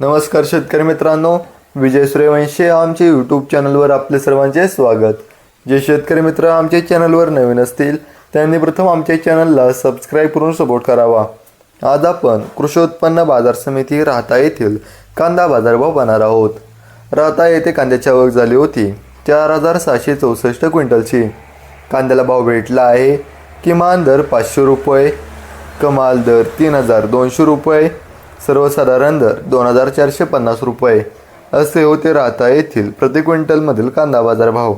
नमस्कार शेतकरी मित्रांनो विजय सूर्यवंशी आमच्या यूट्यूब चॅनलवर आपले सर्वांचे स्वागत. जे शेतकरी मित्र आमच्या चॅनलवर नवीन असतील त्यांनी प्रथम आमच्या चॅनलला सबस्क्राईब करून सपोर्ट करावा. आज आपण कृषी उत्पन्न बाजार समिती राहता येथील कांदा बाजारभाव पाहणार आहोत. राहता येथे कांद्याची आवक झाली होती चार हजार सहाशे चौसष्ट क्विंटलची. कांद्याला भाव भेटला आहे किमान दर पाचशे रुपये कमाल दर तीन हजार दोनशे रुपये सर्वसाधारण दर दोन हजार चारशे पन्नास रुपये. असे होते राहता येथील प्रति क्विंटलमधील कांदा बाजार भाव